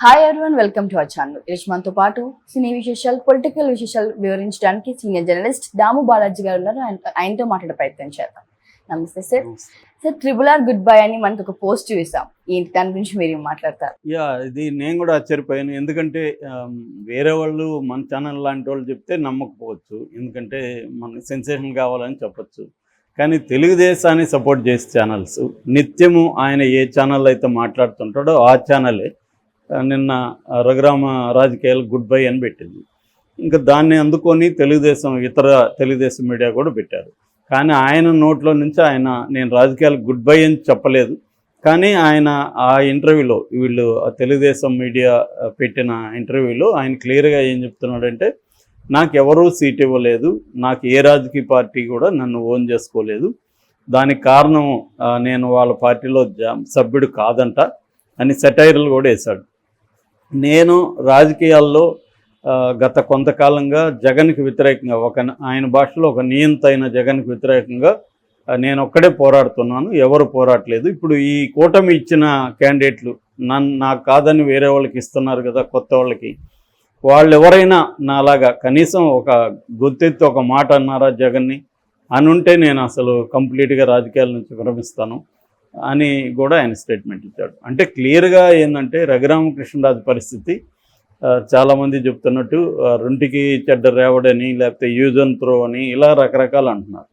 Hi everyone welcome to our channel ఈరోజు మనతో పాటు సినీ విశేషాలు పొలిటికల్ విశేషాలు వివరించడానికి సీనియర్ జర్నలిస్ట్ దాము బాలాజీ గారు ఉన్నారు. ఆయన- ఆయనతో మాట్లాడే ప్రయత్నం చేద్దాం. నమస్తే sir. Sir triple R good bye అని మనకు ఒక పోస్ట్ చూసాం. ఏంటి? దాని గురించి మీరు మాట్లాడతారు? యా ఇది నేను కూడా ఆశ్చర్యపోయాను. ఎందుకంటే వేరే వాళ్ళు మన ఛానల్ లాంటి వాళ్ళు చెప్తే నమ్మకపోవచ్చు. ఎందుకంటే మనకి సెన్సేషన్ కావాలని చెప్పొచ్చు. కానీ తెలుగుదేశాన్ని సపోర్ట్ చేసే ఛానల్స్ నిత్యము ఆయన ఏ ఛానల్ అయితే మాట్లాడుతుంటాడో ఆ ఛానలే నిన్న రఘురామ రాజకీయాలు గుడ్ బై అని పెట్టింది. ఇంకా దాన్ని అందుకొని తెలుగుదేశం ఇతర తెలుగుదేశం మీడియా కూడా పెట్టారు. కానీ ఆయన నోట్లో నుంచి ఆయన నేను రాజకీయాలు గుడ్ బై అని చెప్పలేదు. కానీ ఆయన ఆ ఇంటర్వ్యూలో వీళ్ళు ఆ తెలుగుదేశం మీడియా పెట్టిన ఇంటర్వ్యూలో ఆయన క్లియర్గా ఏం చెప్తున్నాడంటే నాకు ఎవరూ సీట్ ఇవ్వలేదు. నాకు ఏ రాజకీయ పార్టీ కూడా నన్ను ఓన్ చేసుకోలేదు. దానికి కారణం నేను వాళ్ళ పార్టీలో సభ్యుడు కాదంట అని సెటైర్లు కూడా వేశాడు. నేను రాజకీయాల్లో గత కొంతకాలంగా జగన్కి వ్యతిరేకంగా ఒక ఆయన భాషలో ఒక నియంతైన జగన్కి వ్యతిరేకంగా నేను ఒక్కడే పోరాడుతున్నాను ఎవరు పోరాటలేదు. ఇప్పుడు ఈ కూటమి ఇచ్చిన క్యాండిడేట్లు నన్ను నాకు కాదని వేరే వాళ్ళకి ఇస్తున్నారు కదా కొత్త వాళ్ళకి వాళ్ళు ఎవరైనా నాలాగా కనీసం ఒక గుర్తెత్తి ఒక మాట అన్నారా జగన్ని? అని ఉంటే నేను అసలు కంప్లీట్గా రాజకీయాల నుంచి విరమిస్తాను. అని కూడా ఆయన స్టేట్మెంట్ ఇచ్చాడు. అంటే క్లియర్గా ఏంటంటే రఘురామకృష్ణరాజు పరిస్థితి చాలామంది చెప్తున్నట్టు రెంటికి చెడ్డ రేవడని లేకపోతే యూజ్ అండ్ త్రో అని ఇలా రకరకాలు అంటున్నారు.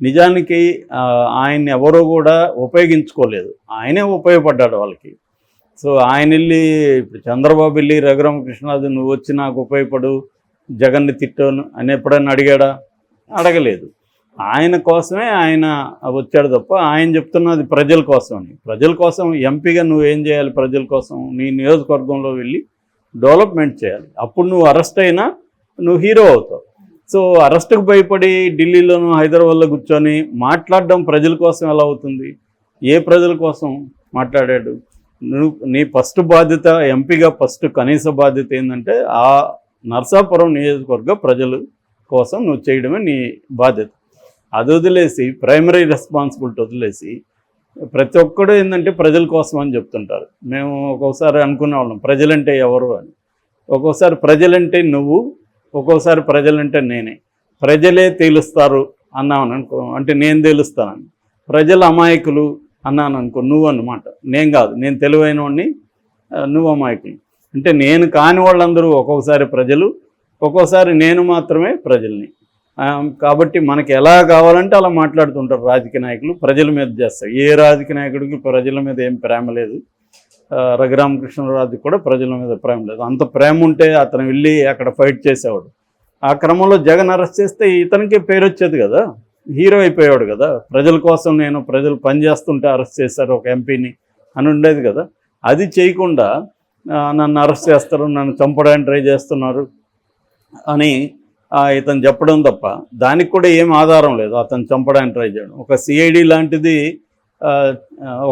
నిజానికి ఆయన్ని ఎవరూ కూడా ఉపయోగించుకోలేదు. ఆయనే ఉపయోగపడ్డాడు వాళ్ళకి. సో ఆయన వెళ్ళి ఇప్పుడు చంద్రబాబు వెళ్ళి రఘురామకృష్ణరాజు నువ్వు వచ్చి నాకు ఉపయోగపడు జగన్ని తిట్టాను అని ఎప్పుడైనా అడిగాడా? అడగలేదు. ఆయన కోసమే ఆయన వచ్చాడు తప్ప ఆయన చెప్తున్నది ప్రజల కోసం ప్రజల కోసం ఎంపీగా నువ్వు ఏం చేయాలి? ప్రజల కోసం నీ నియోజకవర్గంలో వెళ్ళి డెవలప్మెంట్ చేయాలి. అప్పుడు నువ్వు అరెస్ట్ అయినా నువ్వు హీరో అవుతావు. సో అరెస్ట్కు భయపడి ఢిల్లీలోను హైదరాబాద్లో కూర్చొని మాట్లాడడం ప్రజల కోసం ఎలా అవుతుంది? ఏ ప్రజల కోసం మాట్లాడాడు? నువ్వు నీ ఫస్ట్ బాధ్యత ఎంపీగా ఫస్ట్ కనీస బాధ్యత ఏంటంటే ఆ నర్సాపురం నియోజకవర్గ ప్రజల కోసం నువ్వు చేయడమే నీ బాధ్యత. అది వదిలేసి ప్రైమరీ రెస్పాన్సిబిలిటీ వదిలేసి ప్రతి ఒక్కడు ఏంటంటే ప్రజల కోసం అని చెప్తుంటారు. మేము ఒక్కోసారి అనుకునే వాళ్ళం ప్రజలంటే ఎవరు? అని. ఒక్కోసారి ప్రజలంటే నువ్వు ఒక్కోసారి ప్రజలంటే నేనే. ప్రజలే తేలుస్తారు అన్నాను అనుకో అంటే నేను తేలుస్తానని. ప్రజల అమాయకులు అన్నాను అనుకో నువ్వు అన్నమాట. నేను కాదు నేను తెలివైన వాడిని నువ్వు అమాయకులు. అంటే నేను కాని వాళ్ళందరూ ఒక్కొక్కసారి ప్రజలు ఒక్కోసారి నేను మాత్రమే ప్రజల్ని. కాబట్టి మనకి ఎలా కావాలంటే అలా మాట్లాడుతుంటారు రాజకీయ నాయకులు. ప్రజల మీద చేస్తారు. ఏ రాజకీయ నాయకుడికి ప్రజల మీద ఏం ప్రేమ లేదు. రఘురామకృష్ణరాజు కూడా ప్రజల మీద ప్రేమ లేదు. అంత ప్రేమ ఉంటే అతను వెళ్ళి అక్కడ ఫైట్ చేసేవాడు. ఆ క్రమంలో జగన్ అరెస్ట్ చేస్తే ఇతనికే పేరు వచ్చేది కదా. హీరో అయిపోయాడు కదా. ప్రజల కోసం నేను ప్రజలు పనిచేస్తుంటే అరెస్ట్ చేశారు ఒక ఎంపీని అని ఉండేది కదా. అది చేయకుండా నన్ను అరెస్ట్ చేస్తారు నన్ను చంపడానికి ట్రై చేస్తున్నారు అని ఇతను చెప్పడం తప్ప. దానికి కూడా ఏం ఆధారం లేదు. అతను చంపడానికి ట్రై చేయడం. ఒక సిఐడి లాంటిది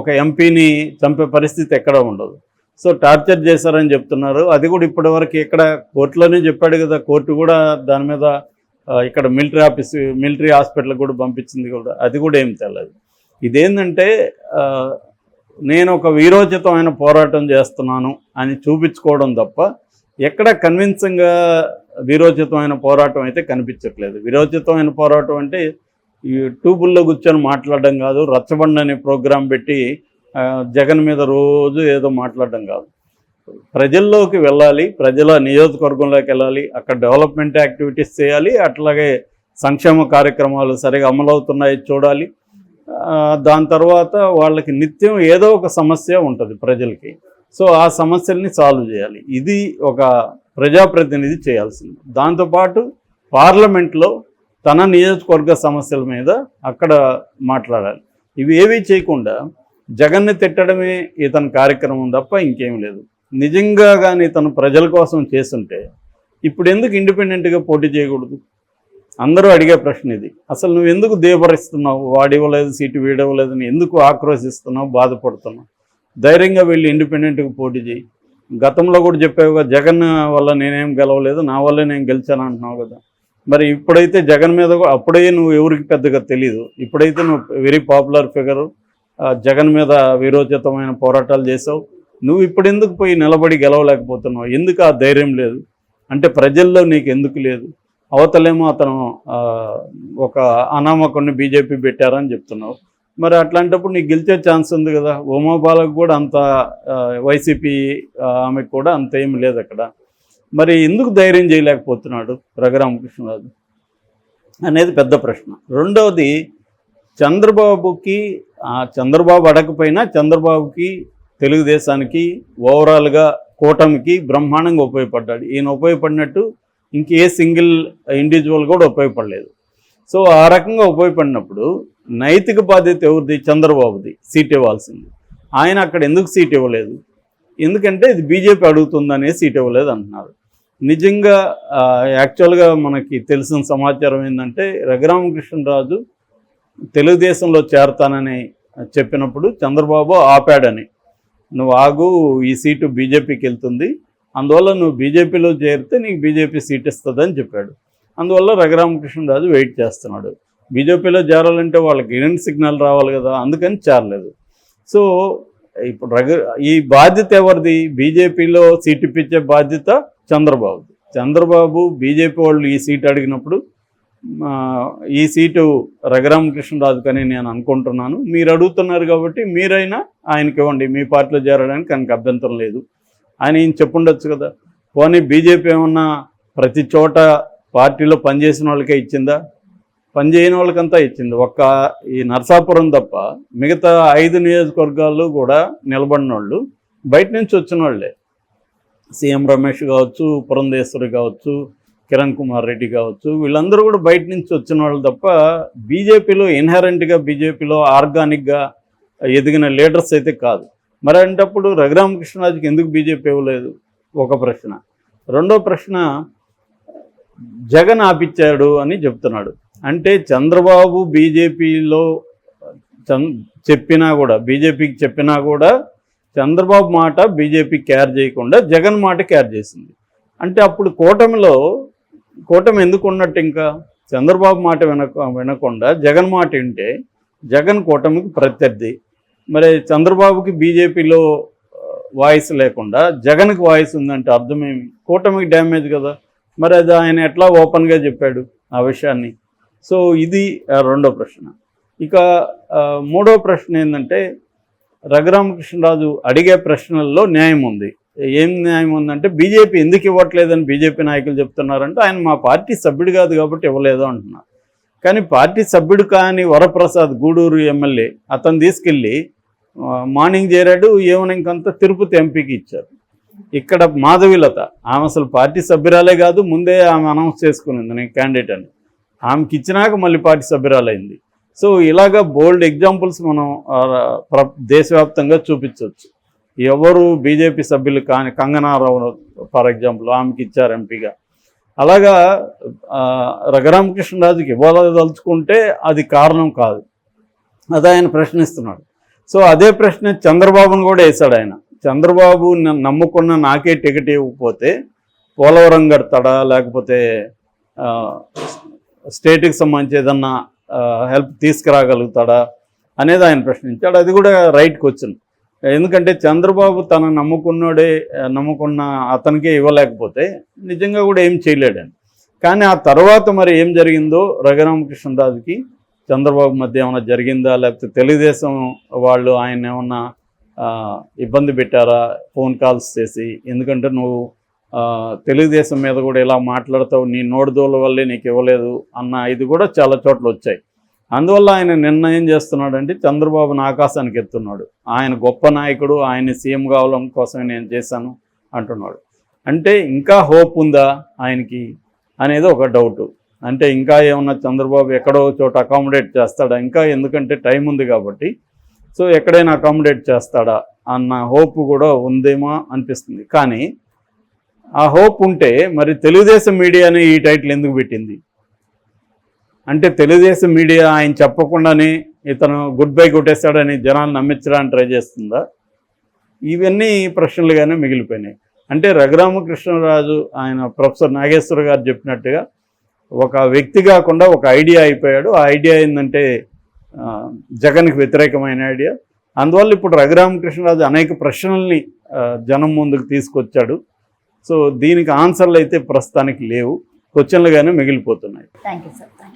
ఒక ఎంపీని చంపే పరిస్థితి ఎక్కడ ఉండదు. సో టార్చర్ చేశారని చెప్తున్నారు. అది కూడా ఇప్పటివరకు ఇక్కడ కోర్టులోనే చెప్పాడు కదా. కోర్టు కూడా దాని మీద ఇక్కడ మిలిటరీ ఆఫీస్ మిలిటరీ హాస్పిటల్ కూడా పంపించింది కూడా. అది కూడా ఏం తెలియదు ఇదేంటంటే నేను ఒక వీరోచితమైన పోరాటం చేస్తున్నాను అని చూపించుకోవడం తప్ప ఎక్కడ కన్విన్సింగ్గా వీరోచితమైన పోరాటం అయితే కనిపించట్లేదు. వీరోచితమైన పోరాటం అంటే ఈ ట్యూబుల్లో కూర్చొని మాట్లాడడం కాదు రచ్చబండ అనే ప్రోగ్రాం పెట్టి జగన్ మీద రోజు ఏదో మాట్లాడడం కాదు. ప్రజల్లోకి వెళ్ళాలి ప్రజల నియోజకవర్గంలోకి వెళ్ళాలి అక్కడ డెవలప్మెంట్ యాక్టివిటీస్ చేయాలి అట్లాగే సంక్షేమ కార్యక్రమాలు సరిగా అమలవుతున్నాయి చూడాలి. దాని తర్వాత వాళ్ళకి నిత్యం ఏదో ఒక సమస్య ఉంటుంది ప్రజలకి. సో ఆ సమస్యల్ని సాల్వ్ చేయాలి. ఇది ఒక ప్రజాప్రతినిధి చేయాల్సింది. దాంతోపాటు పార్లమెంట్లో తన నియోజకవర్గ సమస్యల మీద అక్కడ మాట్లాడాలి. ఇవి ఏవి చేయకుండా జగన్ని తిట్టడమే ఇతని కార్యక్రమం తప్ప ఇంకేం లేదు. నిజంగా కానీ తను ప్రజల కోసం చేస్తుంటే ఇప్పుడు ఎందుకు ఇండిపెండెంట్గా పోటీ చేయకూడదు? అందరూ అడిగే ప్రశ్న ఇది. అసలు నువ్వు ఎందుకు దేవరిస్తున్నావు వాడు ఇవ్వలేదు సీటు వీడవలేదు అని ఎందుకు ఆక్రోశిస్తున్నావు బాధపడుతున్నావు? ధైర్యంగా వెళ్ళి ఇండిపెండెంట్గా పోటీ చేయి. గతంలో కూడా చెప్పావుగా జగన్ వల్ల నేనేం గెలవలేదు నా వల్లే నేను గెలిచాను అంటున్నావు కదా. మరి ఇప్పుడైతే జగన్ మీద కూడా అప్పుడే నువ్వు ఎవరికి పెద్దగా తెలియదు ఇప్పుడైతే నువ్వు వెరీ పాపులర్ ఫిగర్. జగన్ మీద వీరోచితమైన పోరాటాలు చేసావు నువ్వు ఇప్పుడు ఎందుకు పోయి నిలబడి గెలవలేకపోతున్నావు? ఎందుకు ఆ ధైర్యం లేదు? అంటే ప్రజల్లో నీకు ఎందుకు లేదు? అవతలేమో అతను ఒక అనామకుడిని బీజేపీ పెట్టారని చెప్తున్నావు. మరి అట్లాంటప్పుడు నీకు గెలిచే ఛాన్స్ ఉంది కదా. ఉమాపాలకు కూడా అంత వైసీపీ ఆమెకు కూడా అంత ఏమి లేదు అక్కడ. మరి ఎందుకు ధైర్యం చేయలేకపోతున్నాడు రఘురామకృష్ణరాజు? అనేది పెద్ద ప్రశ్న. రెండవది చంద్రబాబుకి చంద్రబాబు అడగకపోయినా చంద్రబాబుకి తెలుగుదేశానికి ఓవరాల్గా కూటమికి బ్రహ్మాండంగా ఉపయోగపడ్డాడు. ఈయన ఉపయోగపడినట్టు ఇంకే సింగిల్ ఇండివిజువల్ కూడా ఉపయోగపడలేదు. సో ఆ రకంగా ఉపయోగపడినప్పుడు నైతిక బాధ్యత ఎవరిది? చంద్రబాబుది సీట్ ఇవ్వాల్సింది. ఆయన అక్కడ ఎందుకు సీట్ ఇవ్వలేదు? ఎందుకంటే ఇది బీజేపీ అడుగుతుందనే సీట్ ఇవ్వలేదు అంటున్నారు. నిజంగా యాక్చువల్గా మనకి తెలిసిన సమాచారం ఏంటంటే రఘురామకృష్ణరాజు తెలుగుదేశంలో చేరతానని చెప్పినప్పుడు చంద్రబాబు ఆపాడని. నువ్వు ఆగు ఈ సీటు బీజేపీకి వెళ్తుంది. అందువల్ల నువ్వు బీజేపీలో చేరితే నీకు బీజేపీ సీట్ ఇస్తుందని చెప్పాడు. అందువల్ల రఘురామకృష్ణరాజు వెయిట్ చేస్తున్నాడు. బీజేపీలో చేరాలంటే వాళ్ళకి గ్రీన్ సిగ్నల్ రావాలి కదా అందుకని చేరలేదు. సో ఇప్పుడు రఘు ఈ బాధ్యత ఎవరిది? బీజేపీలో సీటు ఇప్పించే బాధ్యత చంద్రబాబుది. చంద్రబాబు బీజేపీ వాళ్ళు ఈ సీట్ అడిగినప్పుడు ఈ సీటు రఘురామకృష్ణరాజుకని నేను అనుకుంటున్నాను. మీరు అడుగుతున్నారు కాబట్టి మీరైనా ఆయనకి ఇవ్వండి. మీ పార్టీలో చేరడానికి ఆయనకు అభ్యంతరం లేదు. ఆయన ఈయన చెప్పుండొచ్చు కదా. పోనీ బీజేపీ ఏమన్నా ప్రతి చోట పార్టీలో పనిచేసిన వాళ్ళకే ఇచ్చిందా? పనిచేయని వాళ్ళకంతా ఇచ్చింది. ఒక్క ఈ నరసాపురం తప్ప మిగతా ఐదు నియోజకవర్గాల్లో కూడా నిలబడిన వాళ్ళు బయట నుంచి వచ్చిన వాళ్ళే సీఎం రమేష్ కావచ్చు పురంధేశ్వరి కావచ్చు కిరణ్ కుమార్ రెడ్డి కావచ్చు వీళ్ళందరూ కూడా బయట నుంచి వచ్చిన వాళ్ళు తప్ప బీజేపీలో ఇన్హరెంట్గా బీజేపీలో ఆర్గానిక్గా ఎదిగిన లీడర్స్ అయితే కాదు. మరి అంటప్పుడు రఘురామకృష్ణరాజుకి ఎందుకు బీజేపీ ఇవ్వలేదు? ఒక ప్రశ్న. రెండో ప్రశ్న జగన్ ఆపిచ్చాడు అని చెప్తున్నాడు. అంటే చంద్రబాబు బీజేపీలో చం చెప్పినా కూడా బీజేపీకి చెప్పినా కూడా చంద్రబాబు మాట బీజేపీ క్యార్ చేయకుండా జగన్ మాట క్యార్ చేసింది. అంటే అప్పుడు కూటమిలో కూటమి ఎందుకు ఉన్నట్టు ఇంకా? చంద్రబాబు మాట వినక వినకుండా జగన్ మాట వింటే జగన్ కూటమికి ప్రత్యర్థి. మరి చంద్రబాబుకి బీజేపీలో వాయిస్ లేకుండా జగన్కి వాయిస్ ఉందంటే అర్థమేమి కూటమికి డ్యామేజ్ కదా. మరి అది ఆయన ఎట్లా ఓపెన్గా చెప్పాడు ఆ విషయాన్ని? సో ఇది రెండో ప్రశ్న. ఇక మూడో ప్రశ్న ఏంటంటే రఘురామకృష్ణరాజు అడిగే ప్రశ్నల్లో న్యాయం ఉంది. ఏం న్యాయం ఉందంటే బీజేపీ ఎందుకు ఇవ్వట్లేదని బీజేపీ నాయకులు చెప్తున్నారంటే ఆయన మా పార్టీ సభ్యుడు కాదు కాబట్టి ఇవ్వలేదు అంటున్నారు. కానీ పార్టీ సభ్యుడు కాని వరప్రసాద్ గూడూరు ఎమ్మెల్యే అతను తీసుకెళ్ళి మార్నింగ్ చేరాడు ఈవినింగ్ అంతా తిరుపతి ఎంపీకి ఇచ్చారు. ఇక్కడ మాధవిలత ఆమె అసలు పార్టీ సభ్యురాలే కాదు ముందే ఆమె అనౌన్స్ చేసుకునింది నేను క్యాండిడేట్ అని. ఆమెకి ఇచ్చినాక మళ్ళీ పార్టీ సభ్యురాలైంది. సో ఇలాగా బోల్డ్ ఎగ్జాంపుల్స్ మనం ప్ర- దేశవ్యాప్తంగా చూపించవచ్చు ఎవరు బీజేపీ సభ్యులు కాని కంగనారావు ఫర్ ఎగ్జాంపుల్ ఆమెకి ఇచ్చారు ఎంపీగా. అలాగా రఘురామకృష్ణరాజుకి ఇవ్వదలుచుకుంటే అది కారణం కాదు. అది ఆయన ప్రశ్నిస్తున్నాడు. సో అదే ప్రశ్న చంద్రబాబును కూడా వేశాడు ఆయన. చంద్రబాబు నమ్ముకున్న నాకే టికెట్ ఇవ్వకపోతే పోలవరం కడతాడా లేకపోతే స్టేట్కి సంబంధించి ఏదన్నా హెల్ప్ తీసుకురాగలుగుతాడా అనేది ఆయన ప్రశ్నించాడు. అది కూడా రైట్ వచ్చింది ఎందుకంటే చంద్రబాబు తన నమ్ముకున్నోడే నమ్ముకున్న అతనికే ఇవ్వలేకపోతే నిజంగా కూడా ఏం చేయలేడని కానీ ఆ తర్వాత మరి ఏం జరిగిందో రఘురామకృష్ణరాజుకి చంద్రబాబు మధ్య ఏమైనా జరిగిందా? లేకపోతే తెలుగుదేశం వాళ్ళు ఆయన ఏమన్నా ఇబ్బంది పెట్టారా? ఫోన్ కాల్స్ చేసి ఎందుకంటే నువ్వు తెలుగుదేశం మీద కూడా ఇలా మాట్లాడతావు నీ నోడుదోల వల్లే నీకు ఇవ్వలేదు అన్న ఇది కూడా చాలా చోట్ల వచ్చాయి. అందువల్ల ఆయన నిర్ణయం చేస్తున్నాడంటే చంద్రబాబును ఆకాశానికి ఎత్తున్నాడు. ఆయన గొప్ప నాయకుడు ఆయన సీఎం కావడం కోసమే నేను చేశాను అంటున్నాడు. అంటే ఇంకా హోప్ ఉందా ఆయనకి అనేది ఒక డౌట్. అంటే ఇంకా ఏమన్నా చంద్రబాబు ఎక్కడో చోట అకామిడేట్ చేస్తాడా? ఇంకా ఎందుకంటే టైం ఉంది కాబట్టి. సో ఎక్కడైనా అకామిడేట్ చేస్తాడా? అన్న హోప్ కూడా ఉందేమో అనిపిస్తుంది. కానీ ఆ హోప్ ఉంటే మరి తెలుగుదేశం మీడియాని ఈ టైటిల్ ఎందుకు పెట్టింది? అంటే తెలుగుదేశం మీడియా ఆయన చెప్పకుండానే ఇతను గుడ్ బై కొట్టేస్తాడని జనాలు నమ్మించడానికి ట్రై చేస్తుందా? ఇవన్నీ ప్రశ్నలుగానే మిగిలిపోయినాయి. అంటే రఘురామకృష్ణరాజు ఆయన ప్రొఫెసర్ నాగేశ్వర గారు చెప్పినట్టుగా ఒక వ్యక్తి కాకుండా ఒక ఐడియా అయిపోయాడు. ఆ ఐడియా ఏంటంటే జగన్కి వ్యతిరేకమైన ఐడియా. అందువల్ల ఇప్పుడు రఘురామకృష్ణరాజు అనేక ప్రశ్నల్ని జనం ముందుకు తీసుకొచ్చాడు. సో దీనికి ఆన్సర్లు అయితే ప్రస్తుతానికి లేవు. క్వశ్చన్లుగానే మిగిలిపోతున్నాయి. Thank you sir